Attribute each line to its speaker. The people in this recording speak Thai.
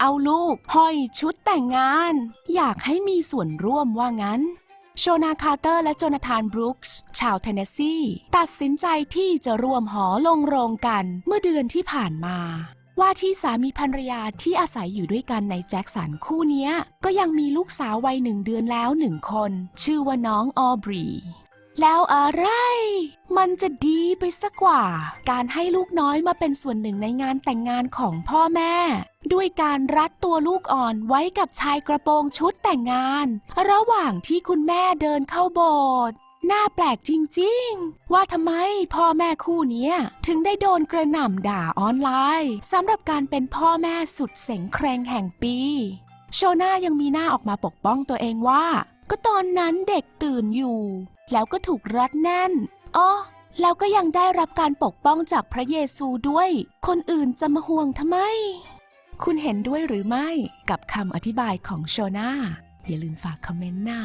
Speaker 1: เอาลูก ห้อยชุดแต่งงาน อยากให้มีส่วนร่วมว่างั้น โชนาคาร์เตอร์และโจนาธานบรูคส์ชาวเทนเนสซีตัดสินใจที่จะร่วมหอลงโรงกันเมื่อเดือนที่ผ่านมาว่าที่สามีภรรยาที่อาศัยอยู่ด้วยกันในแจ็คสันคู่นี้ก็ยังมีลูกสาววัยหนึ่งเดือนแล้วหนึ่งคน ชื่อว่าน้องออบรี แล้วอะไร มันจะดีไปสักกว่า การให้ลูกน้อยมาเป็นส่วนหนึ่งในงานแต่งงานของพ่อแม่ ด้วยการรัดตัวลูกอ่อนไว้กับชายกระโปรงชุดแต่งงาน ระหว่างที่คุณแม่เดินเข้าโบสถ์น่าแปลกจริงๆ ว่าทำไมพ่อแม่คู่นี้ถึงได้โดนกระหน่ำด่าออนไลน์สำหรับการเป็นพ่อแม่สุดเสงเครงแห่งปี โชน่ายังมีหน้าออกมาปกป้องตัวเองว่า ก็ตอนนั้นเด็กตื่นอยู่ แล้วก็ถูกรัดแน่น อ้อแล้วก็ยังได้รับการปกป้องจากพระเยซูด้วย คนอื่นจะมาห่วงทำไม คุณเห็นด้วยหรือไม่กับคำอธิบายของโชนาอย่าลืมฝากคอมเมนต์นะ